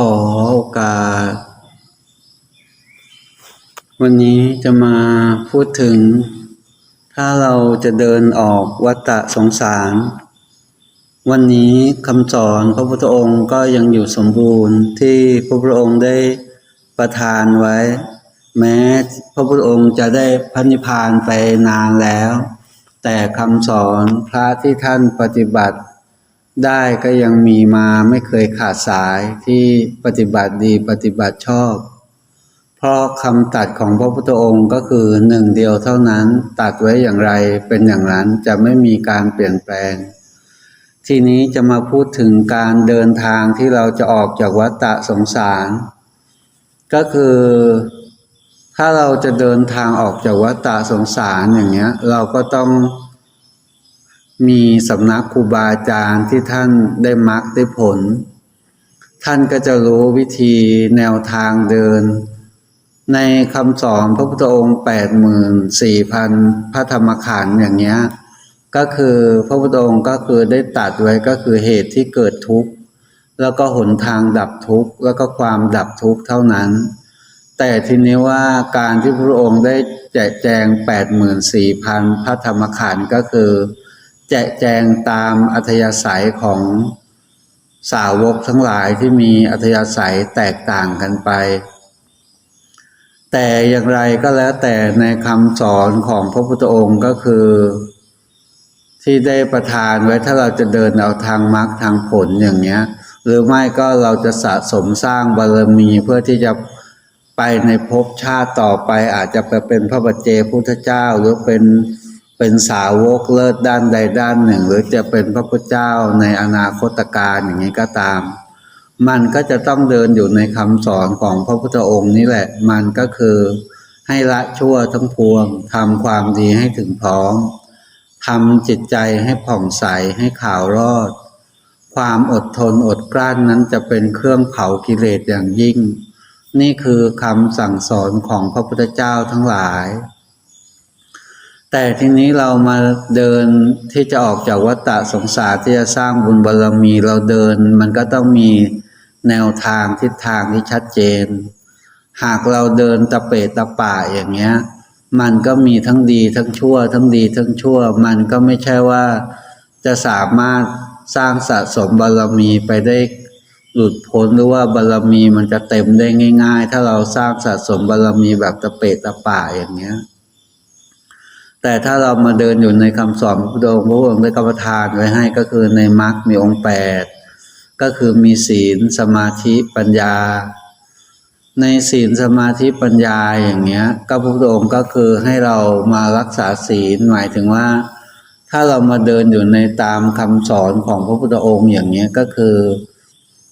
ขอโอกาส วันนี้จะมาพูดถึง ถ้าเราจะเดินออกวัฏฏะสงสาร วันนี้คำสอนพระพุทธองค์ก็ยังอยู่สมบูรณ์ที่พระพุทธองค์ได้ประทานไว้ แม้พระพุทธองค์จะได้พันิพพานไปนานแล้ว แต่คำสอนพระที่ท่านปฏิบัติ ได้ก็ยังมีมาไม่เคยขาดสายที่ปฏิบัติดีปฏิบัติชอบ เพราะคำตัดของพระพุทธองค์ก็คือหนึ่งเดียวเท่านั้นตัดไว้อย่างไรเป็นอย่างนั้นจะไม่มีการเปลี่ยนแปลง ทีนี้จะมาพูดถึงการเดินทางที่เราจะออกจากวัฏฏะสงสาร ก็คือถ้าเราจะเดินทางออกจากวัฏฏะสงสารอย่างเงี้ยเราก็ต้อง มีสำนักครูบาอาจารย์ที่ท่านได้มรรคได้ผล ท่านก็จะรู้วิธีแนวทางเดิน ในคำสอนพระพุทธองค์แปดหมื่นสี่พันพระธรรมขันธ์อย่างเงี้ยก็คือพระพุทธองค์ก็คือได้ตัดไว้ก็คือเหตุที่เกิดทุกข์ แล้วก็หนทางดับทุกข์ แล้วก็ความดับทุกข์เท่านั้น แต่ทีนี้ว่าการที่พระองค์ได้แจกแจงแปดหมื่นสี่พันพระธรรมขันธ์ก็คือ แจกแจงตามอัธยาศัยของสาวกทั้งหลายที่มีอัธยาศัยแตกต่างกันไป แต่อย่างไรก็แล้วแต่ในคำสอนของพระพุทธองค์ก็คือ ที่ได้ประทานไว้ถ้าเราจะเดินเอาทางมรรคทางผลอย่างเงี้ย หรือไม่ก็เราจะสะสมสร้างบารมีเพื่อที่จะไปในภพชาติต่อไปอาจจะไปเป็นพระบัจเจพุทธเจ้าหรือเป็น เป็นสาวกเลิศด้านใดด้านหนึ่ง หรือจะเป็นพระพุทธเจ้าในอนาคตการอย่างนี้ก็ตาม มันก็จะต้องเดินอยู่ในคำสอนของพระพุทธองค์นี่แหละ มันก็คือให้ละชั่วทั้งพวงทำความดีให้ถึงพร้อมทำจิตใจให้ผ่องใสให้ข่าวรอด ความอดทนอดกลั้นนั้นจะเป็นเครื่องเผากิเลสอย่างยิ่ง นี่คือคำสั่งสอนของพระพุทธเจ้าทั้งหลาย แต่ทีนี้เรามาเดินที่จะออกจากวัฏฏะสงสารที่จะสร้างบุญบารรมีเราเดิน มันก็ต้องมีแนวทางทิศทางที่ชัดเจน หากเราเดินตะเปะตะป่าอย่างเงี้ย มันก็มีทั้งดีทั้งชั่ว ทั้งดีทั้งชั่ว มันก็ไม่ใช่ว่าจะสามารถสร้างสะสมบารมีไปได้หลุดพ้นหรือว่าบารมีมันจะเต็มได้ง่าย ๆ ถ้าเราสร้างสะสมบารมีแบบตะเปะตะป่าอย่างเงี้ย แต่ถ้าเรามาเดินอยู่ในคำสอนพระพุทธองค์พระองค์ได้กรรมฐานไว้ให้ก็คือในมรรคมีองค์แปดก็คือมีศีลสมาธิปัญญา ในศีลสมาธิปัญญาอย่างเงี้ยก็พระพุทธองค์ก็คือให้เรามารักษาศีลหมายถึงว่า ถ้าเรามาเดินอยู่ในตามคำสอนของพระพุทธองค์อย่างเงี้ยก็คือ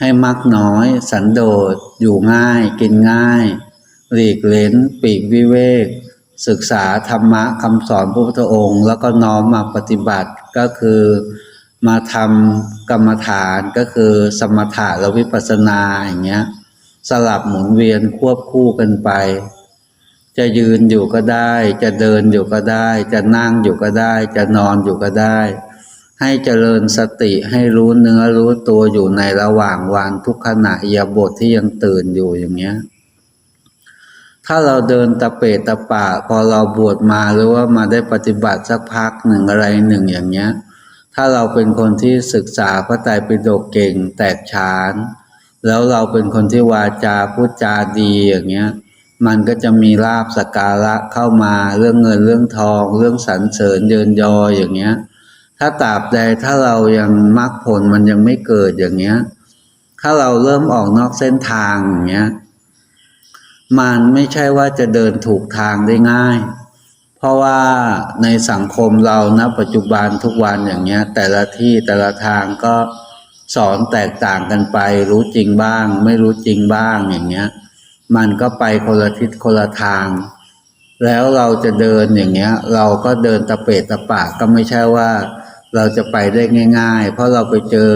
ให้มักน้อย สันโดษอยู่ง่าย กินง่าย หลีกเล้นปีกวิเวก ศึกษาธรรมะคำสอนพระพุทธองค์ แล้วก็น้อมมาปฏิบัติก็คือมาทำกรรมฐานก็คือสมถะและวิปัสสนาอย่างเงี้ยสลับหมุนเวียนควบคู่กันไป จะยืนอยู่ก็ได้ จะเดินอยู่ก็ได้ จะนั่งอยู่ก็ได้ จะนอนอยู่ก็ได้ ให้เจริญสติให้รู้เนื้อรู้ตัวอยู่ในระหว่างวันทุกขณะอิยาบทที่ยังตื่นอยู่อย่างเงี้ย ถ้าเราเดินตะเปะตะปะพอเราบวชมาหรือว่ามาได้ปฏิบัติสักพักหนึ่งอะไรหนึ่งอย่างเงี้ย ถ้าเราเป็นคนที่ศึกษาพระไตรปิฎกเก่งแตกฉาน แล้วเราเป็นคนที่วาจาพูดจาดีอย่างเงี้ย มันก็จะมีลาบสกการะเข้ามาเรื่องเงินเรื่องทอง เรื่องสรรเสริญเยินยออย่างเงี้ย ถ้าตราบใดถ้าเรายังมรรคผลมันยังไม่เกิดอย่างเงี้ย ถ้าเราเริ่มออกนอกเส้นทางอย่างเงี้ย มันไม่ใช่ว่าจะเดินถูกทางได้ง่าย เพราะว่าในสังคมเราณปัจจุบันทุกวันอย่างเงี้ย แต่ละที่แต่ละทางก็สอนแตกต่างกันไป รู้จริงบ้าง ไม่รู้จริงบ้างอย่างเงี้ย มันก็ไปคนละทิศคนละทาง แล้วเราจะเดินอย่างเงี้ย เราก็เดินตะเปะตะปะก็ไม่ใช่ว่าเราจะไปได้ง่าย ๆ เพราะเราไปเจอ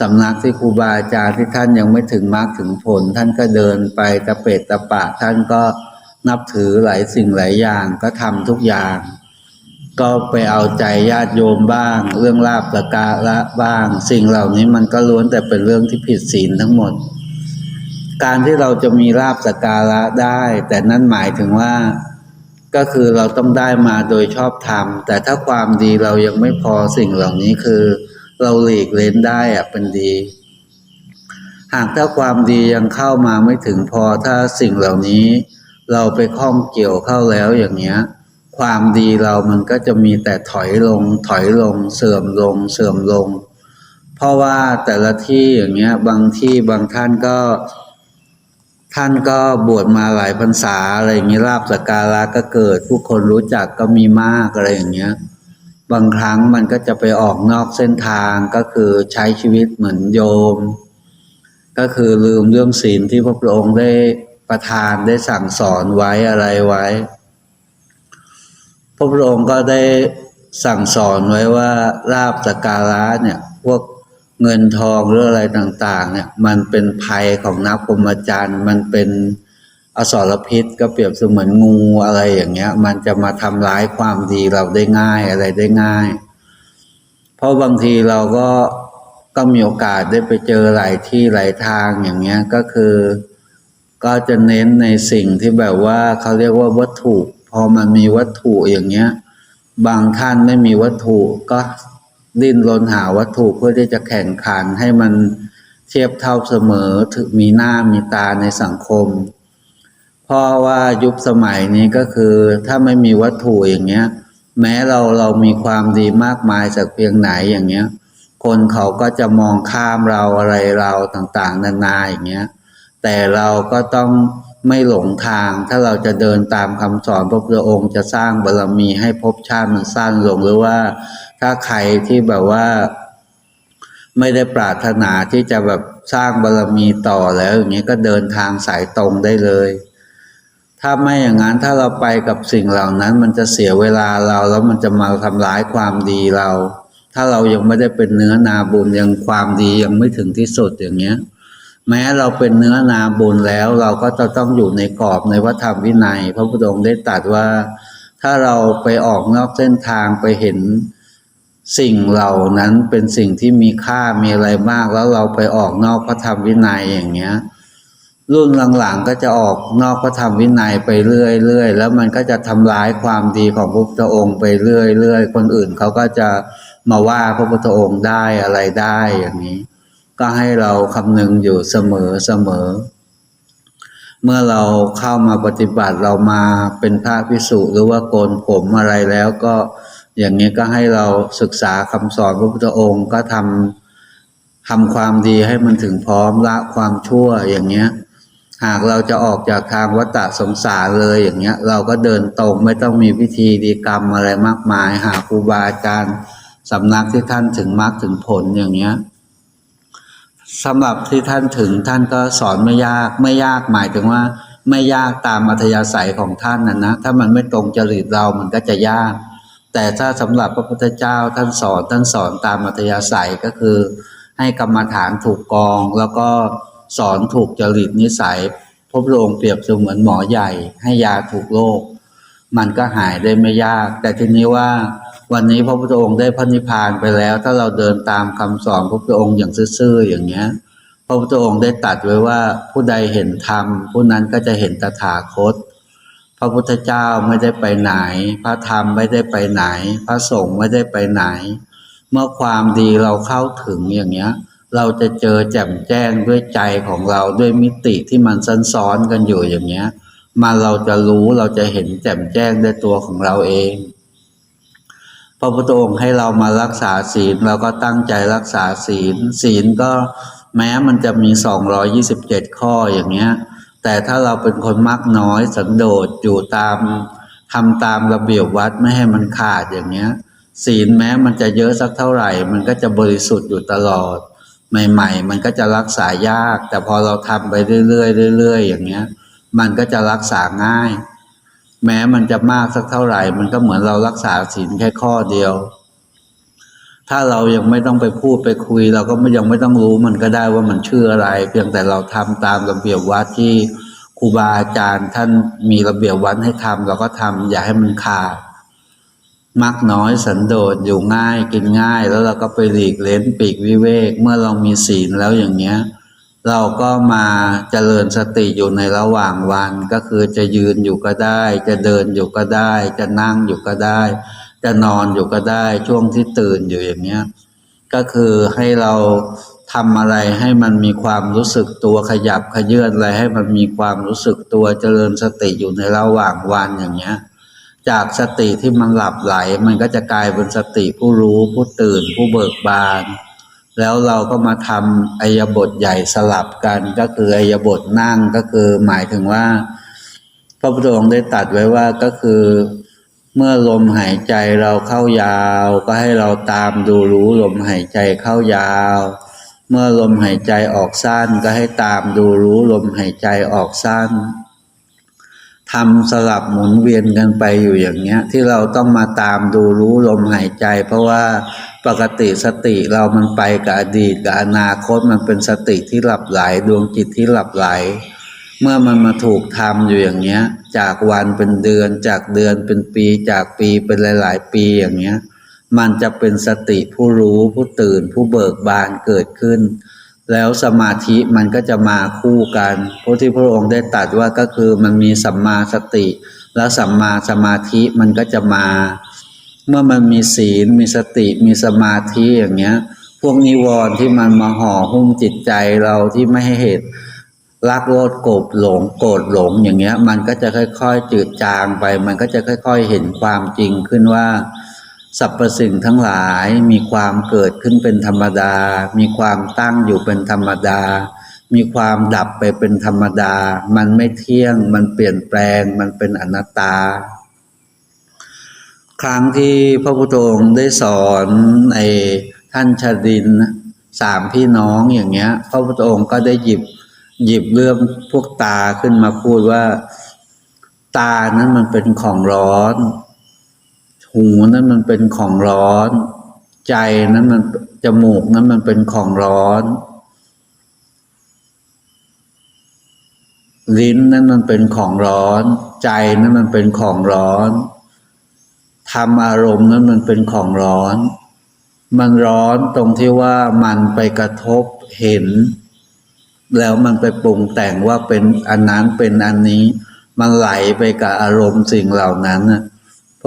สำนักที่ครูบาอาจารย์ที่ท่านยังไม่ถึงมรรคถึงผล ท่านก็เดินไปตะเปะตะปะท่านก็นับถือหลายสิ่งหลายอย่างก็ทำทุกอย่าง ก็ไปเอาใจญาติโยมบ้าง เรื่องลาบสกการะบ้าง สิ่งเหล่านี้มันก็ล้วนแต่เป็นเรื่องที่ผิดศีลทั้งหมด การที่เราจะมีลาบสกการะได้ แต่นั่นหมายถึงว่าก็คือเราต้องได้มาโดยชอบธรรม แต่ถ้าความดีเรายังไม่พอสิ่งเหล่านี้คือ เราหลีกเล้นได้อะเป็นดี หากถ้าความดียังเข้ามาไม่ถึงพอถ้าสิ่งเหล่านี้ เราไปข้องเกี่ยวเข้าแล้วอย่างเงี้ย ความดีเรามันก็จะมีแต่ถอยลง ถอยลง เสื่อมลง เสื่อมลง เพราะว่าแต่ละที่อย่างเงี้ย บางที่บางท่านก็ท่านก็บวชมาหลายพรรษาอะไรอย่างเงี้ลาบสกการะก็เกิด ผู้คนรู้จักก็มีมากอะไรอย่างเงี้ย บางครั้งมันก็จะไปออกนอกเส้นทางก็คือใช้ชีวิตเหมือนโยม ก็คือลืมเรื่องศีลที่พระพุทธองค์ได้ประทานได้สั่งสอนไว้อะไรไว้ พระพุทธองค์ก็ได้สั่งสอนไว้ว่าลาบสกการะเนี่ยพวกเงินทองหรืออะไรต่าง ๆ เนี่ย มันเป็นภัยของนักพรหมจรรย์มันเป็น อสรพิษก็เปรียบเสมือนงูอะไรอย่างเงี้ย มันจะมาทำร้ายความดีเราได้ง่ายอะไรได้ง่าย เพราะบางทีเราก็ก็มีโอกาสได้ไปเจอหลายที่หลายทางอย่างเงี้ยก็คือ ก็จะเน้นในสิ่งที่แบบว่าเขาเรียกว่าวัตถุ พอมันมีวัตถุอย่างเงี้ย บางท่านไม่มีวัตถุก็ดิ้นรนหาวัตถุเพื่อที่จะแข่งขันให้มันเทียบเท่าเสมอถึงมีหน้ามีตาในสังคม เพราะว่ายุคสมัยนี้ก็คือถ้าไม่มีวัตถุอย่างเงี้ย แม้เราเรามีความดีมากมายสักเพียงไหนอย่างเงี้ย คนเขาก็จะมองข้ามเราอะไรเราต่างๆ นานาอย่างเงี้ย แต่เราก็ต้องไม่หลงทาง ถ้าเราจะเดินตามคำสอนพระพุทธองค์จะสร้างบารมีให้ภพชาติมันสั้นลงหรือว่า ถ้าใครที่แบบว่า ไม่ได้ปรารถนาที่จะแบบสร้างบารมีต่อแล้วอย่างเงี้ยก็เดินทางสายตรงได้เลย ถ้าไม่อย่างนั้นถ้าเราไปกับสิ่งเหล่านั้น มันจะเสียเวลาเราแล้วมันจะมาทำร้ายความดีเรา ถ้าเรายังไม่ได้เป็นเนื้อนาบุญยังความดียังไม่ถึงที่สุดอย่างเงี้ย แม้เราเป็นเนื้อนาบุญแล้ว เราก็จะต้องอยู่ในกรอบในพระธรรมวินัย พระพุทธองค์ได้ตรัสว่า ถ้าเราไปออกนอกเส้นทางไปเห็นสิ่งเหล่านั้นเป็นสิ่งที่มีค่ามีอะไรมากแล้วเราไปออกนอกพระธรรมวินัยอย่างเงี้ย รุ่นหลังๆก็จะออกนอกพระธรรมวินัยไปเรื่อยๆแล้วมันก็จะทำร้ายความดีของพระพุทธองค์ไปเรื่อยๆคนอื่นเขาก็จะมาว่าพระพุทธองค์ได้อะไรได้อย่างนี้ ก็ให้เราคำนึงอยู่เสมอเสมอ เมื่อเราเข้ามาปฏิบัติเรามาเป็นพระพิสุหรือว่าโกนผมอะไรแล้วก็อย่างนี้ก็ให้เราศึกษาคำสอนพระพุทธองค์ก็ทำทำความดีให้มันถึงพร้อมละความชั่วอย่างเงี้ย หากเราจะออกจากทางวัฏฏะสงสารเลยอย่างเงี้ย เราก็เดินตรงไม่ต้องมีพิธีดีกรรมอะไรมากมาย หาครูบาอาจารย์สำนักที่ท่านถึงมรรคถึงผลอย่างเงี้ยสำหรับที่ท่านถึงท่านก็สอนไม่ยากไม่ยากหมายถึงว่า ไม่ยากตามอัธยาศัยของท่านนะนะถ้ามันไม่ตรงจริตเรามันก็จะยาก แต่ถ้าสำหรับพระพุทธเจ้าท่านสอนท่านสอนตามอัธยาศัยก็คือ ให้กรรมฐานถูกกองแล้วก็ สอนถูกจริตนิสัยพระพุทธองค์เปรียบเสมือนหมอใหญ่ ให้ยาถูกโรคมันก็หายได้ไม่ยาก แต่ทีนี้ว่าวันนี้พระพุทธองค์ได้พระนิพพานไปแล้ว ถ้าเราเดินตามคำสอนพระพุทธองค์อย่างซื่อๆอย่างเงี้ยพระพุทธองค์ได้ตรัสไว้ว่าผู้ใดเห็นธรรมผู้นั้นก็จะเห็นตถาคต พระพุทธเจ้าไม่ได้ไปไหน พระธรรมไม่ได้ไปไหน พระสงฆ์ไม่ได้ไปไหน เมื่อความดีเราเข้าถึงอย่างเงี้ย เราจะเจอแจ่มแจ้งด้วยใจของเราด้วยมิติที่มันซันซ้อนกันอยู่อย่างเงี้ยมาเราจะรู้เราจะเห็นแจ่มแจ้งด้วยตัวของเราเองพระพุทธองค์ให้เรามารักษาศีลเราก็ตั้งใจรักษาศีล ศีลก็แม้มันจะมี 227 ข้ออย่างเงี้ย แต่ถ้าเราเป็นคนมักน้อยสันโดษอยู่ตามทำตามระเบียบวัดไม่ให้มันขาดอย่างเงี้ย ศีลแม้มันจะเยอะสักเท่าไหร่ มันก็จะบริสุทธิ์อยู่ตลอด ใหม่ ๆ มันก็จะรักษายาก แต่พอเราทำไปเรื่อยๆเรื่อยๆอย่างเงี้ย มันก็จะรักษาง่าย แม้มันจะมากสักเท่าไหร่ มันก็เหมือนเรารักษาศีลแค่ข้อเดียว ถ้าเรายังไม่ต้องไปพูดไปคุย เราก็ไม่ยังไม่ต้องรู้มันก็ได้ว่ามันชื่ออะไร เพียงแต่เราทำตามระเบียบวัดที่ครูบาอาจารย์ท่านมีระเบียบวัดให้ทำเราก็ทำอย่าให้มันขาด มักน้อยสันโดษอยู่ง่ายกินง่าย แล้วเราก็ไปหลีกเล้นปีกวิเวก เมื่อเรามีศีลแล้วอย่างเงี้ย เราก็มาเจริญสติอยู่ในระหว่างวันก็คือจะยืนอยู่ก็ได้ จะเดินอยู่ก็ได้ จะนั่งอยู่ก็ได้ จะนอนอยู่ก็ได้ช่วงที่ตื่นอยู่อย่างเนี้ยก็คือให้เราทำอะไรให้มันมีความรู้สึกตัวขยับขยื่นอะไรให้มันมีความรู้สึกตัวเจริญสติอยู่ในระหว่างวันอย่างเงี้ย จากสติที่มันหลับไหล มันก็จะกลายเป็นสติผู้รู้ผู้ตื่นผู้เบิกบาน แล้วเราก็มาทำอายบทใหญ่สลับกันก็คืออายบทนั่งก็คือหมายถึงว่า พระพุทธองค์ได้ตัดไว้ว่าก็คือ เมื่อลมหายใจเราเข้ายาว ก็ให้เราตามดูรู้ลมหายใจเข้ายาว เมื่อลมหายใจออกสั้นก็ให้ตามดูรู้ลมหายใจออกสั้น ทำสลับหมุนเวียนกันไปอยู่อย่างเงี้ย ที่เราต้องมาตามดูรู้ลมหายใจ เพราะว่าปกติสติเรามันไปกับอดีตกับอนาคตมันเป็นสติที่หลับไหลดวงจิตที่หลับไหล เมื่อมันมาถูกทำอยู่อย่างเงี้ย จากวันเป็นเดือน จากเดือนเป็นปี จากปีเป็นหลาย ๆ ปีอย่างเงี้ย มันจะเป็นสติผู้รู้ผู้ตื่นผู้เบิกบานเกิดขึ้น แล้วสมาธิมันก็จะมาคู่กันเพราะที่พระองค์ได้ตรัสว่าก็คือมันมีสัมมาสติ แล้วสัมมาสมาธิมันก็จะมา เมื่อมันมีศีล มีสติ มีสมาธิอย่างเงี้ย พวกนิวรณ์ที่มันมาห่อหุ้มจิตใจเราที่ไม่ให้เหตุรักโลดโกรธหลงโกรธหลงอย่างเงี้ย มันก็จะค่อย ๆ จืดจางไป มันก็จะค่อย ๆ เห็นความจริงขึ้นว่า สรรพสิ่งทั้งหลายมีความเกิดขึ้นเป็นธรรมดา มีความตั้งอยู่เป็นธรรมดา มีความดับไปเป็นธรรมดา มันไม่เที่ยง มันเปลี่ยนแปลง มันเป็นอนัตตา ครั้งที่พระพุทธองค์ได้สอนไอ้ท่านชาดินสามพี่น้องอย่างเงี้ย พระพุทธองค์ก็ได้หยิบหยิบเรื่องพวกตาขึ้นมาพูดว่า ตานั้นมันเป็นของร้อน หูนั้นมันเป็นของร้อน ใจนั้นมันจมูกนั้นมันเป็นของร้อน ลิ้นนั้นมันเป็นของร้อน ใจนั้นมันเป็นของร้อนธรรมอารมณ์นั้นมันเป็นของร้อน มันร้อนตรงที่ว่ามันไปกระทบเห็น แล้วมันไปปรุงแต่งว่าเป็นอันนั้นเป็นอันนี้ มันไหลไปกับอารมณ์สิ่งเหล่านั้นนะ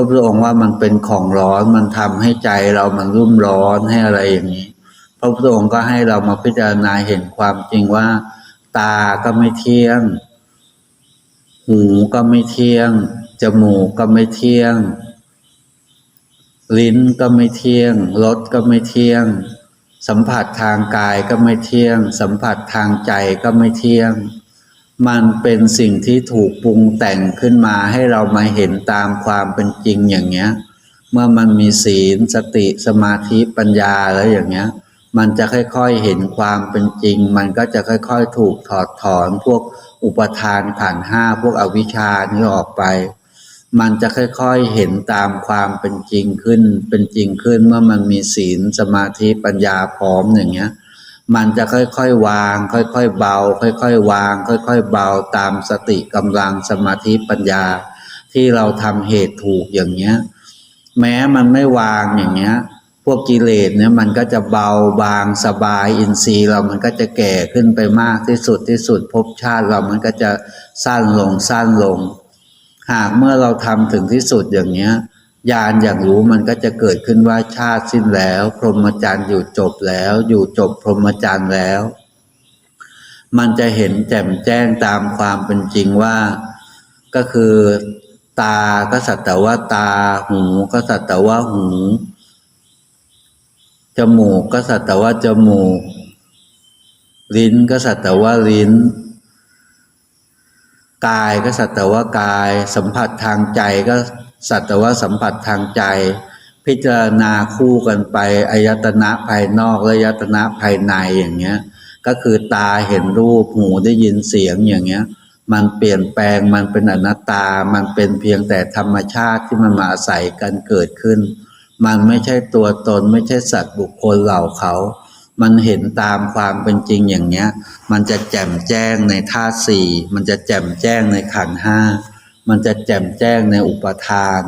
ระพุทธองค์ว่ามันเป็นของร้อนมันทำให้ใจเรามันรุ่มร้อนให้อะไรอย่างนี้ พระพุทธองค์ก็ให้เรามาพิจารณาเห็นความจริงว่า ตาก็ไม่เที่ยง หูก็ไม่เที่ยง จมูกก็ไม่เที่ยง ลิ้นก็ไม่เที่ยงรสก็ไม่เที่ยง สัมผัสทางกายก็ไม่เที่ยง สัมผัสทางใจก็ไม่เที่ยง มันเป็นสิ่งที่ถูกปรุงแต่งขึ้นมาให้เรามาเห็นตามความเป็นจริงอย่างเงี้ย เมื่อมันมีศีลสติสมาธิปัญญาแล้วอย่างเงี้ย มันจะค่อยๆเห็นความเป็นจริง มันก็จะค่อยๆถูกถอดถอนพวกอุปทานขันห้าพวกอวิชชานี่ออกไป มันจะค่อยๆเห็นตามความเป็นจริงขึ้น เป็นจริงขึ้นเมื่อมันมีศีลสมาธิปัญญาพร้อมอย่างเงี้ย มันจะค่อยๆวาง ค่อยๆเบา ค่อยๆวาง ค่อยๆเบาตามสติกำลังสมาธิปัญญา ที่เราทำเหตุถูกอย่างเงี้ย แม้มันไม่วางอย่างเงี้ย พวกกิเลสเนี่ยมันก็จะเบาบางสบายอินทรีย์เรามันก็จะแก่ขึ้นไปมากที่สุดที่สุดภพชาติเรามันก็จะสั้นลงสั้นลง หากเมื่อเราทำถึงที่สุดอย่างเนี้ย ญาณอย่างรู้มันก็จะเกิดขึ้นว่าชาติสิ้นแล้ว พรหมจรรย์อยู่จบแล้ว อยู่จบพรหมจรรย์แล้ว มันจะเห็นแจ่มแจ้งตามความเป็นจริงว่า ก็คือตาก็สัตว์แต่ว่าตาหูก็สัตว์แต่ว่าหูจมูกก็สัตว์แต่ว่าจมูก ลิ้นก็สัตว์แต่ว่าลิ้น กายก็สัตว์แต่ว่ากาย สัมผัสทางใจก็ สัตว์แต่ว่าสัมผัสทางใจ พิจารณาคู่กันไปอายตนะภายนอกและอายตนะภายในอย่างเงี้ย ก็คือตาเห็นรูปหูได้ยินเสียงอย่างเงี้ย มันเปลี่ยนแปลงมันเป็นอนัตตา มันเป็นเพียงแต่ธรรมชาติที่มันมาอาศัยกันเกิดขึ้น มันไม่ใช่ตัวตนไม่ใช่สัตว์บุคคลเหล่าเขามันเห็นตามความเป็นจริงอย่างเงี้ย มันจะแจ่มแจ้งในธาตุสี่ มันจะแจ่มแจ้งในขันห้า มันจะแจ่มแจ้งในอุปทาน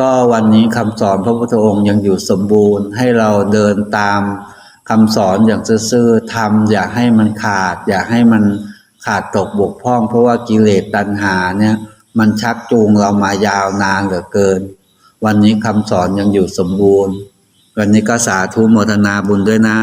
ก็วันนี้คำสอนพระพุทธองค์ยังอยู่สมบูรณ์ ให้เราเดินตามคำสอนอย่างซื่อๆทำอย่าให้มันขาด อย่าให้มันขาดตกบกพร่อง เพราะว่ากิเลสตัณหาเนี่ยมันชักจูงเรามายาวนานเหลือเกิน วันนี้คำสอนยังอยู่สมบูรณ์ วันนี้ก็สาธุโมทนาบุญด้วยนะ